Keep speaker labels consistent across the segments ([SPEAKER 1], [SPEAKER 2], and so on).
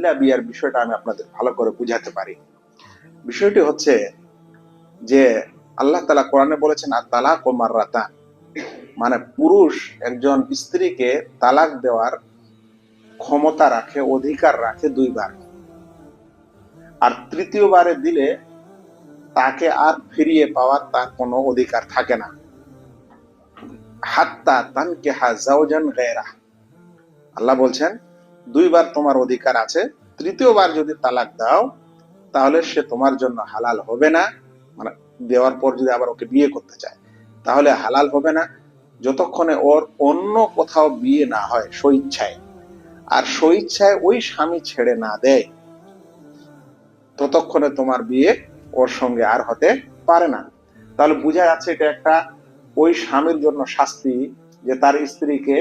[SPEAKER 1] ইল্লা বিয়ার বিষয়টা আমি আপনাদের ভালো করে বুঝাতে পারি। বিষয়টি হচ্ছে যে আল্লাহ তালা কোরআনে বলেছেন আর তালাক ও মাররাতা মানে পুরুষ একজন স্ত্রীকে তালাক দেওয়ার ক্ষমতা রাখে, অধিকার রাখে দুইবার। আর তৃতীয়বারে দিলে তাকে আর ফিরিয়ে পাওয়ার তার কোনো অধিকার থাকে না। হাত্তা তানকে হাজাউজান গেরা আল্লাহ বলছেন দুইবার তোমার অধিকার আছে, তৃতীয়বার যদি তালাক দাও, তাহলে সে তোমার জন্য হালাল হবে না। মানে দেওয়ার পর যদি আবার ওকে বিয়ে করতে চায়, তাহলে হালাল হবে না। যতক্ষণে ওর অন্য কোথাও বিয়ে না হয় স্বইচ্ছায়, আর স্বইচ্ছায় ওই স্বামী ছেড়ে না দেয়, ততক্ষণে তোমার বিয়ে ওর সঙ্গে আর হতে পারে না। তাহলে বোঝা যাচ্ছে এটা একটা ওই স্বামীর জন্য শাস্তি যে তার স্ত্রীকে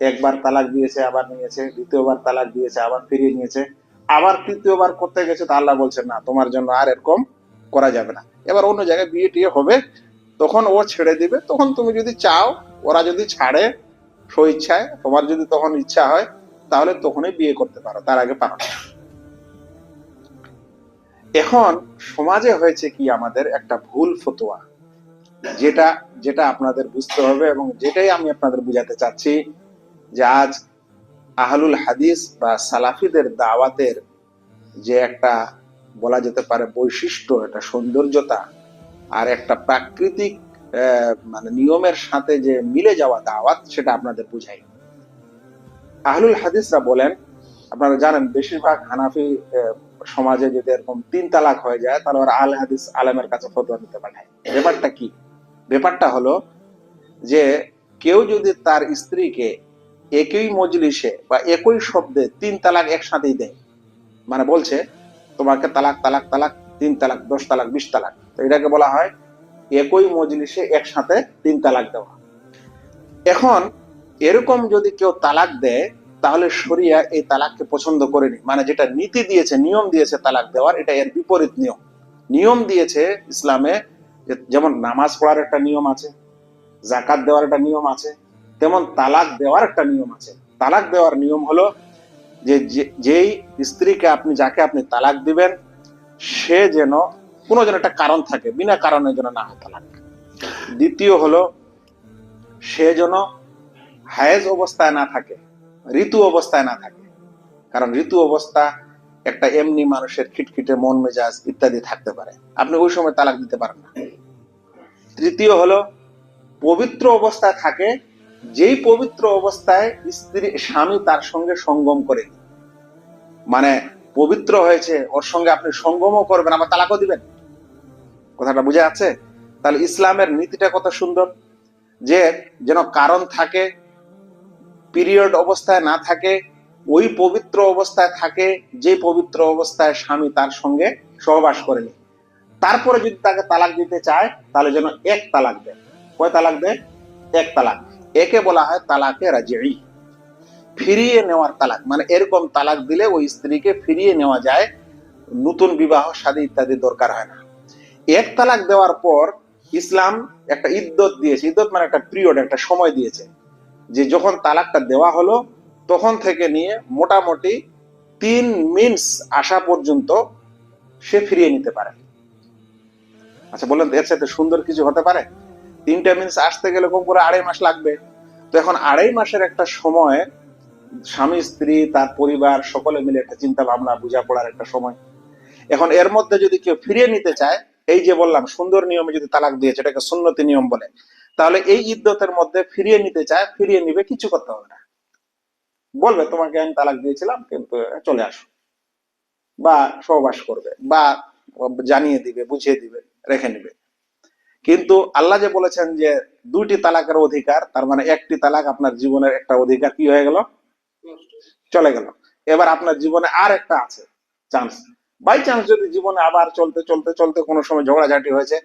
[SPEAKER 1] একবার তালাক দিয়েছে, আবার নিয়েছে, দ্বিতীয়বার তালাক দিয়েছে, আবার ফিরিয়ে নিয়েছে, আবার তৃতীয়বার করতে গেছে, তা আল্লাহ বলছেন, না, তোমার জন্য আর এরকম করা যাবে না। এবার অন্য জায়গায় বিয়ে টিয়ে হবে, তখন ও ছেড়ে দিবে। তখন তুমি যদি চাও, ওরা যদি ছাড়ে স্বইচ্ছায় তোমার যদি তখন ইচ্ছা হয়, তাহলে তখনই বিয়ে করতে পারো, তার আগে পারো না। এখন সমাজে হয়েছে কি, আমাদের একটা ভুল ফতোয়া, যেটা যেটা আপনাদের বুঝতে হবে এবং যেটাই আমি আপনাদের বুঝাতে চাচ্ছি যে আজ আহলুল হাদিস বা সালাফিদের দাওয়াতের যে একটা বলা যেতে পারে বৈশিষ্ট্য, একটা সৌন্দর্যতা আর একটা প্রাকৃতিক মানে নিয়মের সাথে যে মিলে যাওয়া দাওয়াত, সেটা আপনাদের বুঝাই। আহলুল হাদিসরা বলেন, আপনারা জানেন বেশিরভাগ হানাফি সমাজে যদি এরকম তিন তালাক হয়ে যায়, তাহলে ওরা আল হাদিস আলেমের কাছে ফতোয়া নিতে পাঠায়। ব্যাপারটা কি? ব্যাপারটা হলো যে কেউ যদি তার স্ত্রীকে একই মজলিসে বা একই শব্দে তিন তালাক একসাথেই দেয়। মানে বলছে, তোমাকে তালাক তালাক তালাক, তিন তালাক, দশ তালাক, বিশ তালাক। তো এটাকে বলা হয় একই মজলিসে একসাথে তিন তালাক দেওয়া। এখন এরকম যদি কেউ তালাক দেয়, তাহলে শরিয়া এই তালাককে পছন্দ করেনি। মানে যেটা নীতি দিয়েছে, নিয়ম দিয়েছে তালাক দেওয়ার, এটা এর বিপরীত নিয়ম। নিয়ম দিয়েছে ইসলামে যেমন নামাজ পড়ার একটা নিয়ম আছে জাকাত দেওয়ার একটা নিয়ম আছে তেমন তালাক দেওয়ার একটা নিয়ম আছে। তালাক দেওয়ার নিয়ম হলো যে যেই স্ত্রীকে আপনি, যাকে আপনি তালাক দিবেন, সে যেন কোনো যেন একটা কারণ থাকে, বিনা কারণে যেন না হয় তালাক। দ্বিতীয় হলো সে যেন হায়েজ অবস্থায় না থাকে, ঋতু অবস্থায় না থাকে। কারণ ঋতু অবস্থা একটা এমনি মানুষের খিটখিটে মন মেজাজ ইত্যাদি থাকতে পারে। আপনি ওই সময় তালাক দিতে পারেন না। তৃতীয় হলো পবিত্র অবস্থায় থাকে যেই পবিত্র অবস্থায় স্ত্রী, স্বামী তার সঙ্গে সঙ্গম করে মানে পবিত্র হয়েছে, ওর সঙ্গে আপনি সঙ্গমও করবেন, আবার তালাকও দিবেন। কথাটা বুঝা যাচ্ছে তাহলে ইসলামের নীতিটা কত সুন্দর? যে যেন কারণ থাকে, পিরিয়ড অবস্থায় না থাকে, ওই পবিত্র অবস্থায় থাকে যে পবিত্র অবস্থায় স্বামী তার সঙ্গে সহবাস করেনি তারপরে যদি তাকে তালাক দিতে চায়, তাহলে যেন এক তালাক দেয়। কয় তালাক দেয়? এক তালাক। একে বলা হয় তালাকে রাজিই ফিরিয়ে নেওয়ার তালাক মানে এরকম তালাক দিলে ওই স্ত্রীকে ফিরিয়ে নেওয়া যায়, নতুন বিবাহ, শাদী ইত্যাদি দরকার হয় না। এক তালাক দেওয়ার পর ইসলাম একটা ইদ্যত দিয়েছে, ইদ্যত মানে একটা পিরিয়ড একটা সময় দিয়েছে, যে যখন তালাকটা দেওয়া হলো, তখন থেকে নিয়ে মোটামুটি তিন মিনস আসা পর্যন্ত সে ফিরিয়ে নিতে পারে। আচ্ছা বললেন এর সাথে সুন্দর কিছু হতে পারে? তিনটা মিনস আসতে গেলে কম করে আড়াই মাস লাগবে। তো এখন আড়াই মাসের একটা সময় স্বামী, স্ত্রী, তার পরিবার সকলে মিলে একটা চিন্তা ভাবনা, বোঝাপড়ার একটা সময়। এখন এর মধ্যে যদি কেউ ফিরিয়ে নিতে চায়, এই যে বললাম, সুন্দর নিয়মে যদি তালাক দিয়েছে, এটাকে সুন্নতি নিয়ম বলে, তাহলে এই ইদ্যতের মধ্যে ফিরিয়ে নিতে চায়, ফিরিয়ে নিবে, কিছু করতে হবে না। বলবে, তোমাকে আমি তালাক দিয়েছিলাম, কিন্তু চলে আসো। বা সহবাস করবে, বা জানিয়ে দিবে, বুঝিয়ে দিবে, রেখে নিবে। কিন্তু আল্লাহ যে বলেছেন যে দুইটি তালাকের অধিকার, তার মানে একটি তালাক আপনার জীবনের একটা অধিকার কি হয়ে গেল? চলে গেল। এবার আপনার জীবনে আর একটা আছে চান্স বাই চান্স যদি জীবনে আবার চলতে চলতে চলতে কোনো সময় ঝগড়াঝাটি হয়েছে,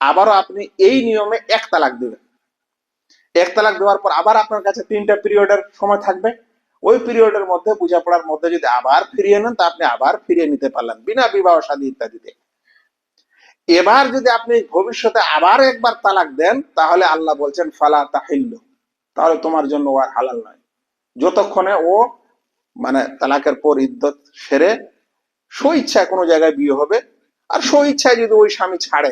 [SPEAKER 1] আবারও আপনি এই নিয়মে এক তালাক দিবেন। এক তালাক দেওয়ার পর আবার আপনার কাছে তিনটা পিরিয়ডের সময় থাকবে। ওই পিরিয়ডের মধ্যে বোঝাপড়ার মধ্যে যদি আবার ফিরিয়ে নেন, তা আপনি আবার ফিরিয়ে নিতে পারলেন, বিনা বিবাহ শাদী ইত্যাদিতে। এবার যদি আপনি ভবিষ্যতে আবার একবার তালাক দেন, তাহলে আল্লাহ বলছেন, ফালা তাহিল্ল। তাহলে তোমার জন্য ও আর হালাল নয়। যতক্ষণে ও মানে তালাকের পর ইদ্যত সেরে স্ব ইচ্ছায় কোনো জায়গায় বিয়ে হবে, আর স্ব ইচ্ছায় যদি ওই স্বামী ছাড়ে,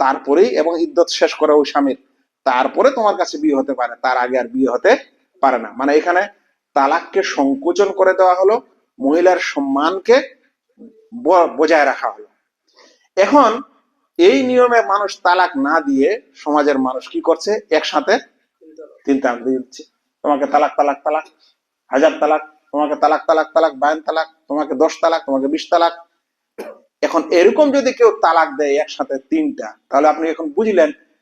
[SPEAKER 1] তারপরেই এবং ইদ্যত শেষ করে ওই স্বামীর, তারপরে তোমার কাছে বিয়ে হতে পারে, তার আগে আর বিয়ে হতে পারে না। মানে এখানে তালাককে সংকোচন করে দেওয়া হলো, মহিলার সম্মানকে বজায় রাখা হলো। এখন এই নিয়মে মানুষ তালাক না দিয়ে সমাজের মানুষ কি করছে? একসাথে তিন তালাক দিয়ে দিচ্ছে। তোমাকে তালাক তালাক তালাক, হাজার তালাক, তোমাকে তালাক তালাক তালাক, বায়ন তালাক, তোমাকে দশ তালাক, তোমাকে বিশ তালাক। এখন এরকম যদি কেউ তালাক দেয় একসাথে তিনটা, তাহলে আপনি এখন বুঝলেন